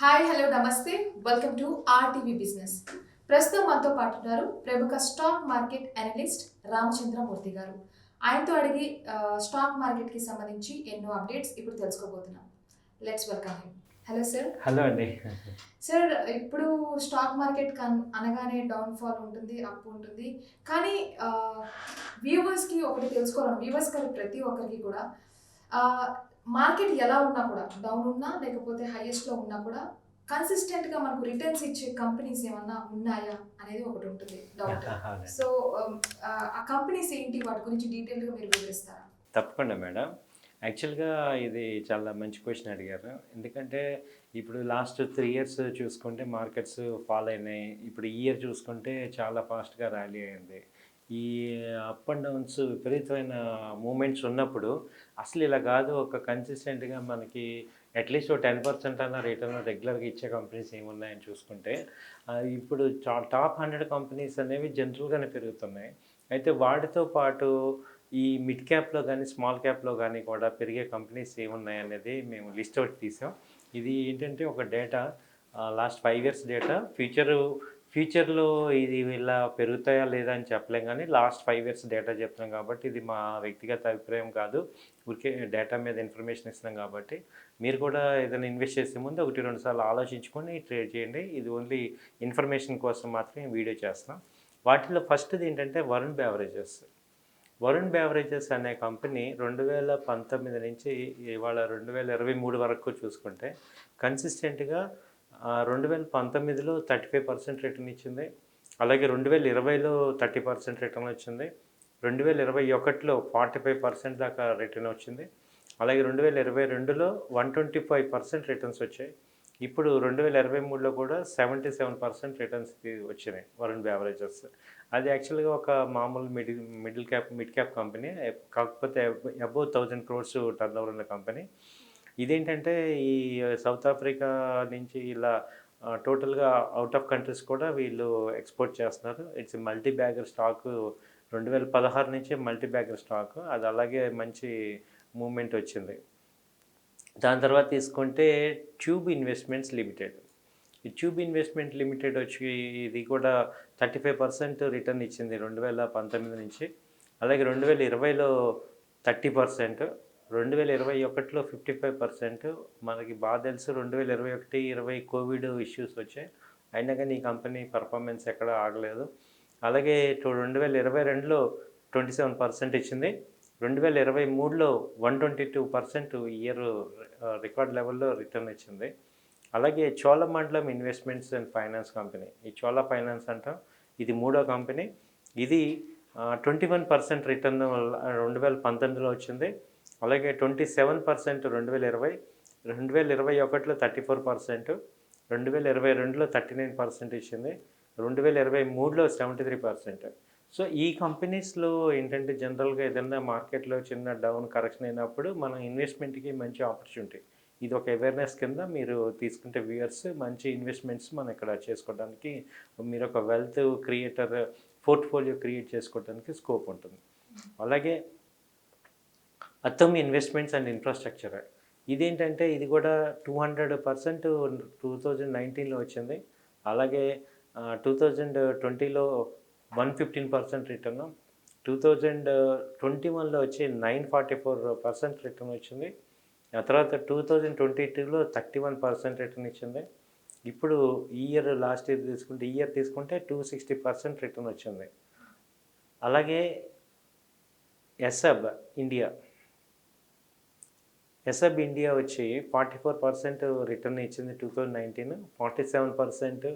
Hi hello నమస్తే. Welcome to RTV business ప్రస్తుతం మనతో పాటు ఉన్నారు ప్రముఖ స్టాక్ మార్కెట్ అనలిస్ట్ రామచంద్రమూర్తి గారు. ఆయనతో అడిగి స్టాక్ మార్కెట్కి సంబంధించి ఎన్నో అప్డేట్స్ ఇప్పుడు తెలుసుకోబోతున్నాం. Let's welcome him hello sir hello అండి. సార్ ఇప్పుడు స్టాక్ మార్కెట్ అనగానే డౌన్ఫాల్ ఉంటుంది అప్ ఉంటుంది. కానీ వ్యూవర్స్కి ఒకటి తెలుసుకోవాలి వ్యూవర్స్ కానీ ప్రతి ఒక్కరికి కూడా మార్కెట్ ఎలా ఉన్నా కూడా డౌన్ ఉన్నా లేకపోతే హైయెస్ట్లో ఉన్నా కూడా కన్సిస్టెంట్గా మనకు రిటర్న్స్ ఇచ్చే కంపెనీస్ ఏమన్నా ఉన్నాయా అనేది ఒకటి ఉంటుంది డౌట్. సో ఆ కంపెనీస్ ఏంటి వాటి గురించి డీటెయిల్గా మీరు వివరిస్తారా? తప్పకుండా మేడం. యాక్చువల్గా ఇది చాలా మంచి క్వశ్చన్ అడిగారు. ఎందుకంటే ఇప్పుడు లాస్ట్ త్రీ ఇయర్స్ చూసుకుంటే మార్కెట్స్ ఫాల్ అయినాయి. ఇప్పుడు ఈ ఇయర్ చూసుకుంటే చాలా ఫాస్ట్గా ర్యాలీ అయింది. ఈ అప్ అండ్ డౌన్స్ విపరీతమైన మూమెంట్స్ ఉన్నప్పుడు అసలు ఇలా కాదు ఒక కన్సిస్టెంట్గా మనకి అట్లీస్ట్ ఒక టెన్ పర్సెంట్ అన్న రిటర్న్ రెగ్యులర్గా ఇచ్చే కంపెనీస్ ఏమున్నాయని చూసుకుంటే ఇప్పుడు టాప్ హండ్రెడ్ కంపెనీస్ అనేవి జనరల్గానే పెరుగుతున్నాయి. అయితే వాటితో పాటు ఈ మిడ్ క్యాప్లో కానీ స్మాల్ క్యాప్లో కానీ కూడా పెరిగే కంపెనీస్ ఏమున్నాయి అనేది మేము లిస్ట్ అవుట్ తీసాం. ఇది ఏంటంటే ఒక data last five years data future ఫ్యూచర్లో ఇది ఇలా పెరుగుతాయా లేదా అని చెప్పలేం కానీ లాస్ట్ ఫైవ్ ఇయర్స్ డేటా చెప్తున్నాం కాబట్టి ఇది మా వ్యక్తిగత అభిప్రాయం కాదు. ఊరికే డేటా మీద ఇన్ఫర్మేషన్ ఇస్తున్నాం కాబట్టి మీరు కూడా ఏదైనా ఇన్వెస్ట్ చేసే ముందు ఒకటి రెండు సార్లు ఆలోచించుకొని ట్రేడ్ చేయండి. ఇది ఓన్లీ ఇన్ఫర్మేషన్ కోసం మాత్రమే వీడియో చేస్తున్నాం. వాటిలో ఫస్ట్ది ఏంటంటే వరుణ్ బ్యావరేజెస్. వరుణ్ బ్యావరేజెస్ అనే కంపెనీ రెండు వేల పంతొమ్మిది నుంచి ఇవాళ రెండు వేల ఇరవై మూడు వరకు చూసుకుంటే కన్సిస్టెంట్గా రెండు వేల పంతొమ్మిదిలో థర్టీ ఫైవ్ పర్సెంట్ రిటర్న్ ఇచ్చింది. అలాగే రెండు వేల ఇరవైలో థర్టీ పర్సెంట్ రిటర్న్ వచ్చింది. రెండు వేల ఇరవై ఒకటిలో ఫార్టీ ఫైవ్ పర్సెంట్ దాకా రిటర్న్ వచ్చింది. అలాగే రెండు వేల ఇరవై రెండులో one twenty five percent returns వచ్చాయి. ఇప్పుడు రెండు వేల ఇరవై మూడులో కూడా సెవెంటీ సెవెన్ పర్సెంట్ రిటర్న్స్ వచ్చినాయి వరుణ్ బ్యావరేజెస్ అది యాక్చువల్గా ఒక మామూలు middle middle cap mid cap company కాకపోతే above thousand crores turnover ఉన్న కంపెనీ. ఇదేంటంటే ఈ సౌత్ ఆఫ్రికా నుంచి ఇలా టోటల్గా అవుట్ ఆఫ్ కంట్రీస్ కూడా వీళ్ళు ఎక్స్పోర్ట్ చేస్తున్నారు. It's multi bagger stock. రెండు వేల పదహారు నుంచి మల్టీ బ్యాగర్ స్టాక్. అది అలాగే మంచి మూమెంట్ వచ్చింది. దాని తర్వాత తీసుకుంటే ట్యూబ్ ఇన్వెస్ట్మెంట్స్ లిమిటెడ్. ఈ ట్యూబ్ ఇన్వెస్ట్మెంట్ లిమిటెడ్ వచ్చి ఇది కూడా థర్టీ ఫైవ్ పర్సెంట్ రిటర్న్ ఇచ్చింది రెండు వేల పంతొమ్మిది నుంచి. అలాగే రెండు వేల ఇరవైలో థర్టీ పర్సెంట్. రెండు వేల ఇరవై ఒకటిలో ఫిఫ్టీ ఫైవ్ పర్సెంట్ మనకి బాగా తెలుసు రెండు వేల ఇరవై ఒకటి ఇరవై కోవిడ్ ఇష్యూస్ వచ్చాయి. అయినా కానీ ఈ కంపెనీ పర్ఫార్మెన్స్ ఎక్కడ ఆగలేదు. అలాగే రెండు వేల ఇరవై రెండులో ట్వంటీ సెవెన్ పర్సెంట్ ఇచ్చింది. రెండు వేల ఇరవై మూడులో one twenty two percent year record లెవెల్లో రిటర్న్ ఇచ్చింది. అలాగే Cholamandalam investments and finance company ఈ చోళ ఫైనాన్స్ అంటాం. ఇది మూడో కంపెనీ ఇది ట్వంటీ వన్ పర్సెంట్ రిటర్న్ రెండు వేల పంతొమ్మిదిలో వచ్చింది. అలాగే ట్వంటీ సెవెన్ పర్సెంట్ రెండు వేల ఇరవై రెండు వేల ఇరవై ఒకటిలో థర్టీ ఫోర్ పర్సెంట్ రెండు వేల ఇరవై రెండులో థర్టీ నైన్ పర్సెంట్ ఇచ్చింది రెండు వేల ఇరవై మూడులో సెవెంటీ త్రీ పర్సెంట్. సో ఈ కంపెనీస్లో ఏంటంటే జనరల్గా ఏదైనా మార్కెట్లో చిన్న డౌన్ కరెక్షన్ అయినప్పుడు మన ఇన్వెస్ట్మెంట్కి మంచి ఆపర్చునిటీ. ఇది ఒక అవేర్నెస్ కింద మీరు తీసుకుంటే వ్యూయర్స్ మంచి ఇన్వెస్ట్మెంట్స్ మనం ఇక్కడ చేసుకోవడానికి మీరు ఒక వెల్త్ క్రియేటర్ పోర్ట్ఫోలియో క్రియేట్ చేసుకోవడానికి స్కోప్ ఉంటుంది. అలాగే అత్తమ్ ఇన్వెస్ట్మెంట్స్ అండ్ ఇన్ఫ్రాస్ట్రక్చర్ ఇదేంటంటే ఇది కూడా two hundred percent two thousand నైన్టీన్లో వచ్చింది. అలాగే టూ థౌజండ్ ట్వంటీలో one fifteen percent return two thousand twenty వన్లో వచ్చి nine forty four percent return వచ్చింది. ఆ తర్వాత టూ థౌజండ్ ట్వంటీ టూలో థర్టీ వన్ పర్సెంట్ రిటర్న్ ఇచ్చింది. ఇప్పుడు ఈ ఇయర్ లాస్ట్ ఇయర్ తీసుకుంటే ఈ ఇయర్ తీసుకుంటే టూ సిక్స్టీ పర్సెంట్ రిటర్న్ వచ్చింది. అలాగే ఎస్ఎబ్ ఇండియా ఎస్ఎబ్ ఇండియా వచ్చి ఫార్టీ ఫోర్ పర్సెంట్ రిటర్న్ ఇచ్చింది two thousand nineteen forty seven percent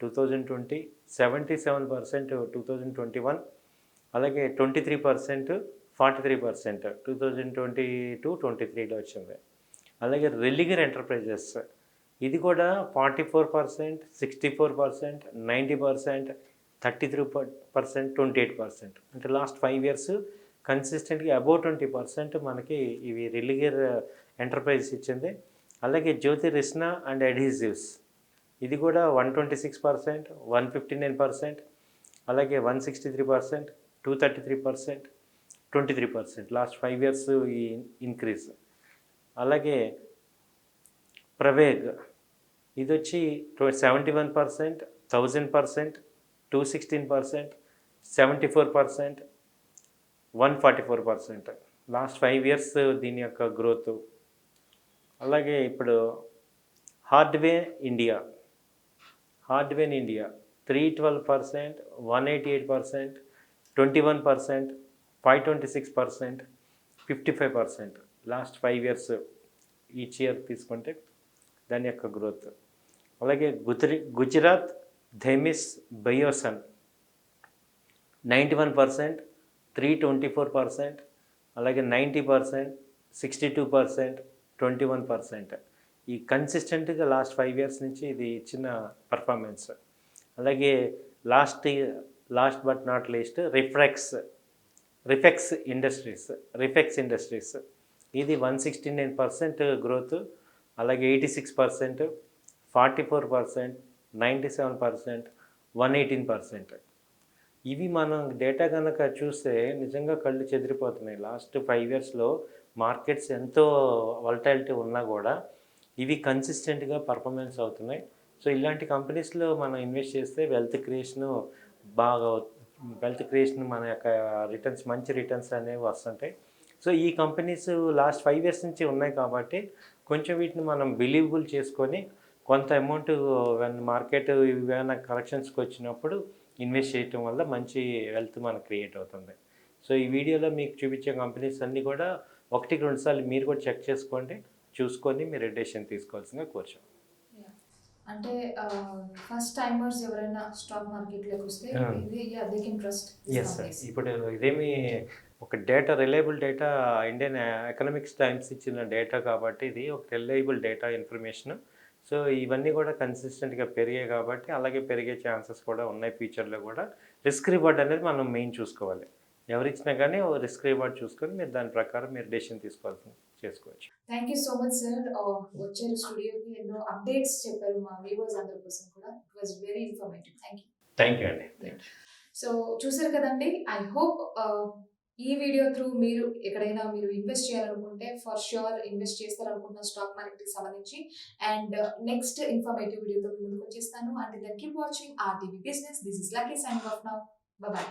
two thousand twenty seventy seven percent two thousand twenty one అలాగే twenty three percent forty three percent two thousand twenty two twenty త్రీలో వచ్చింది. అలాగే Religare enterprises ఇది కూడా forty four percent sixty four percent ninety percent thirty three percent twenty eight percent అంటే last five years కన్సిస్టెంట్గా above twenty percent మనకి ఇవి రిలిగర్ enterprises ఇచ్చింది. అలాగే జ్యోతి రిస్నా అండ్ అడ్హీజివ్స్ ఇది కూడా one twenty six percent one fifty nine percent అలాగే one sixty three percent two thirty three percent twenty three percent last five years ఈ increase అలాగే ప్రవేగ్ ఇది వచ్చి seventy one percent thousand percent two sixteen percent seventy four percent one forty four percent last five years దీని యొక్క growth అలాగే ఇప్పుడు hardware India. Hardware India three twelve percent one eighty eight percent twenty one percent five twenty six percent fifty five percent. Last five years each year తీసుకుంటే దాని యొక్క growth. అలాగే గుజరి Gujarat Themis biosyn ninety one percent three twenty four percent అలాగే ninety percent sixty two percent twenty one percent. ఈ కన్సిస్టెంట్గా last five years నుంచి ఇది ఇచ్చిన పర్ఫార్మెన్స్ అలాగే last last but not least Refex Refex industries Refex industries ఇది one sixty nine percent growth అలాగే eighty six percent forty four percent ninety seven percent one eighteen percent ఇవి మనం data కనుక చూస్తే నిజంగా కళ్ళు చెదిరిపోతున్నాయి. లాస్ట్ ఫైవ్ ఇయర్స్లో మార్కెట్స్ ఎంతో వల్టాలిటీ ఉన్నా కూడా ఇవి కన్సిస్టెంట్గా పర్ఫార్మెన్స్ అవుతున్నాయి. సో ఇలాంటి కంపెనీస్లో మనం ఇన్వెస్ట్ చేస్తే వెల్త్ క్రియేషను బాగా వెల్త్ క్రియేషన్ మన యొక్క రిటర్న్స్ మంచి రిటర్న్స్ అనేవి వస్తుంటాయి. సో ఈ కంపెనీస్ లాస్ట్ ఫైవ్ ఇయర్స్ నుంచి ఉన్నాయి కాబట్టి కొంచెం వీటిని మనం బిలీవబుల్ చేసుకొని కొంత అమౌంట్ మార్కెట్ ఏమైనా కరెక్షన్స్కి వచ్చినప్పుడు ఇన్వెస్ట్ చేయటం వల్ల మంచి వెల్త్ మనకు క్రియేట్ అవుతుంది. సో ఈ వీడియోలో మీకు చూపించే కంపెనీస్ అన్నీ కూడా ఒకటికి రెండు సార్లు మీరు కూడా చెక్ చేసుకోండి చూసుకొని మీరు డెసిషన్ తీసుకోవాల్సిందిగా కోరుచాం అంటే ఫస్ట్ టైమర్స్ ఎవరైనా స్టాక్ వస్తే. ఇది they can trust yes sir ఇప్పుడు ఇదేమి ఒక data reliable data Indian economics times ఇచ్చిన డేటా కాబట్టి ఇది ఒక రిలయబుల్ డేటా ఇన్ఫర్మేషన్ సో ఇవన్నీ కూడా కన్సిస్టెంట్గా పెరిగాయి కాబట్టి అలాగే పెరిగే ఛాన్సెస్ కూడా ఉన్నాయి ఫ్యూచర్లో కూడా. రిస్క్ రివార్డ్ అనేది మనం మెయిన్ చూసుకోవాలి. ఎవరిచ్చినా కానీ రిస్క్ రివార్డ్ చూసుకొని మీరు దాని ప్రకారం మీరు డెసిషన్ తీసుకోవాల్సి చేసుకోవచ్చు. Thank you so much sir వచ్చారు స్టూడియోకి. ఎన్నో అప్డేట్స్ చెప్పారు మా వ్యూవర్స్ అందరి కోసం కూడా. It was very informative thank you thank you అండి. సో చూసారు కదండి? ఐ హోప్ ఈ వీడియో త్రూ మీరు ఎక్కడైనా మీరు ఇన్వెస్ట్ చేయాలనుకుంటే ఫర్ ష్యూర్ ఇన్వెస్ట్ చేస్తారనుకుంటున్న స్టాక్ మార్కెట్కి సంబంధించి. అండ్ నెక్స్ట్ ఇన్ఫర్మేటివ్ వీడియోతో ముందుకు వచ్చేస్తాను. And then keep watching RTV business this is lucky sign off now bye